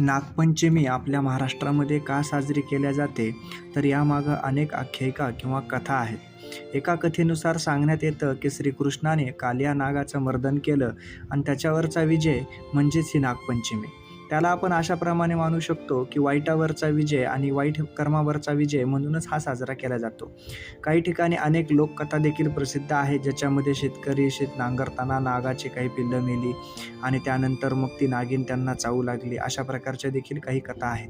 नागपंचमी आपल्या महाराष्ट्रामध्ये का साजरी केल्या जाते? तर यामागं अनेक आख्यायिका किंवा कथा आहेत. एका कथेनुसार सांगण्यात येतं की श्रीकृष्णाने कालिया नागाचं मर्दन केलं आणि त्याच्यावरचा विजय म्हणजेच ही नागपंचमी. त्याला आपण अशाप्रमाणे मानू शकतो की वाईटावरचा विजय आणि वाईट कर्मावरचा विजय म्हणूनच हा साजरा केला जातो. काही ठिकाणी अनेक लोककथा देखील प्रसिद्ध आहेत ज्याच्यामध्ये शेतकरी शेत नांगरताना नागाची काही पिल्लं मेली आणि त्यानंतर मग ती नागिन त्यांना चावू लागली अशा प्रकारच्या देखील काही कथा आहेत.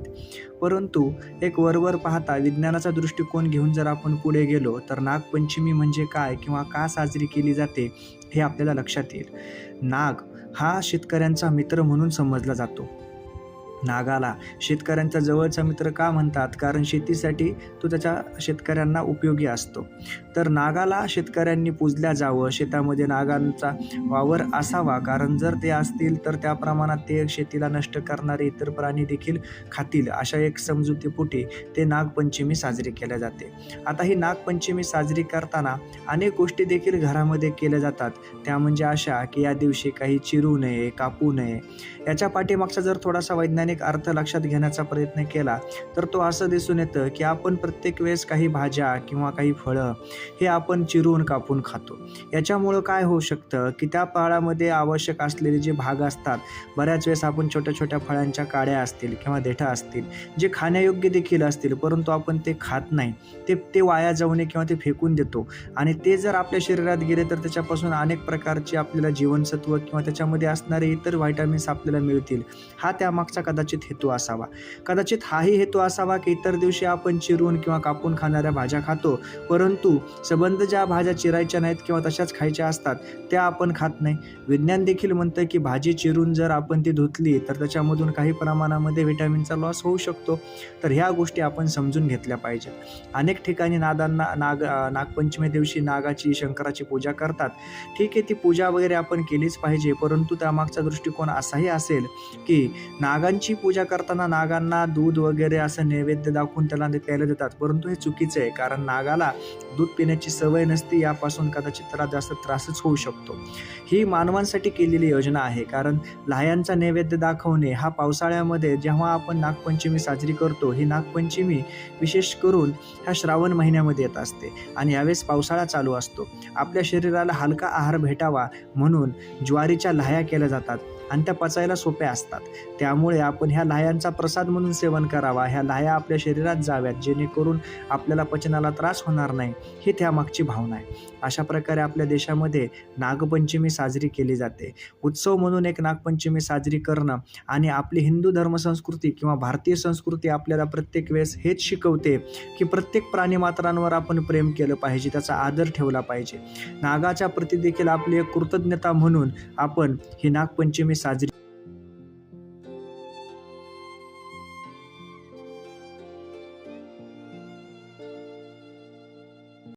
परंतु एक वरवर पाहता विज्ञानाचा दृष्टिकोन घेऊन जर आपण पुढे गेलो तर नागपंचमी म्हणजे काय किंवा का साजरी केली जाते हे आपल्याला लक्षात येईल. नाग हा शेतकऱ्यांचा मित्र म्हणून समजला जातो. नागाला. शेतकऱ्यांचा जवळचा मित्र का म्हणतात? कारण शेतीसाठी तो त्याच्या शेतकऱ्यांना उपयोगी असतो. तर नागाला शेतकऱ्यांनी पूजल्या जावं. शेतामध्ये नागांचा वावर असावा. कारण जर ते असतील तर त्या प्रमाणात ते शेतीला नष्ट करणारे इतर प्राणी देखील खातील अशा एक समजुतीपोटी ते नागपंचमी साजरी केल्या जाते. आता ही नागपंचमी साजरी करताना अनेक गोष्टी देखील घरामध्ये केल्या जातात. त्या म्हणजे अशा की या दिवशी काही चिरू नये कापू नये. याच्या पाठीमागचा जर थोडासा वैज्ञानिक अर्थ लक्षात घेण्याचा प्रयत्न केला. तर तो असं दिसून येतं की आपण प्रत्येक वेळेस काही भाज्या किंवा काही फळं हे आपण चिरून कापून खातो. याच्यामुळं काय होऊ शकतं की त्या फळामध्ये आवश्यक असलेले जे भाग असतात बऱ्याच वेळेस आपण छोट्या छोट्या फळांच्या काड्या असतील किंवा देठा असतील जे खाण्यायोग्य देखील असतील परंतु आपण ते खात नाही. ते ते वाया जाऊ नये किंवा ते फेकून देतो. आणि ते जर आपल्या शरीरात गेले तर त्याच्यापासून अनेक प्रकारचे आपल्याला जीवनसत्व किंवा त्याच्यामध्ये असणारे इतर व्हायटामिन्स आपल्याला मिळतील. हा त्यामागचा कदाचित हेतू असावा. कदाचित हाही हेतू असावा की इतर दिवशी आपण चिरून किंवा कापून खाणाऱ्या भाज्या खातो. परंतु सबंध ज्या भाज्या चिरायच्या नाहीत किंवा तशाच खायच्या असतात त्या आपण खात नाही. विज्ञान देखील म्हणतं की भाजी चिरून जर आपण ती धुतली तर त्याच्यामधून काही प्रमाणामध्ये व्हिटॅमिनचा लॉस होऊ शकतो. तर ह्या गोष्टी आपण समजून घेतल्या पाहिजेत. अनेक ठिकाणी नागांना नाग नागपंचमी दिवशी नागाची शंकराची पूजा करतात. ठीक आहे ती पूजा वगैरे आपण केलीच पाहिजे परंतु त्यामागचा दृष्टिकोन असाही असेल की नागांची पूजा करताना नागांना दूध वगैरे असं नैवेद्य दाखवून त्याला ते प्यायला देतात. परंतु हे चुकीचं आहे कारण नागाला दूध पिण्याची सवय नसते यापासून कदाचित त्याला जास्त त्रासच होऊ शकतो. ही मानवांसाठी केलेली योजना आहे कारण लाह्यांचा नैवेद्य दाखवणे हा पावसाळ्यामध्ये जेव्हा आपण नागपंचमी साजरी करतो ही नागपंचमी विशेष करून ह्या श्रावण महिन्यामध्ये येत असते आणि यावेळेस पावसाळा चालू असतो. आपल्या शरीराला हलका आहार भेटावा म्हणून ज्वारीच्या लाह्या केल्या जातात. आणि त्या पचायला सोप्या असतात. त्यामुळे आपण ह्या लाह्यांचा प्रसाद म्हणून सेवन करावा. ह्या लाह्या आपल्या शरीरात जाव्यात जेणेकरून आपल्याला पचनाला त्रास होणार नाही. ही त्यामागची भावना आहे. अशा प्रकारे आपल्या देशामध्ये नागपंचमी साजरी केली जाते. उत्सव म्हणून एक नागपंचमी साजरी करणं आणि आपली हिंदू धर्मसंस्कृती किंवा भारतीय संस्कृती आपल्याला प्रत्येक वेळेस हेच शिकवते की प्रत्येक प्राणीमात्रांवर आपण प्रेम केलं पाहिजे त्याचा आदर ठेवला पाहिजे. नागाच्या प्रती देखील आपली एक कृतज्ञता म्हणून आपण ही नागपंचमी साजरी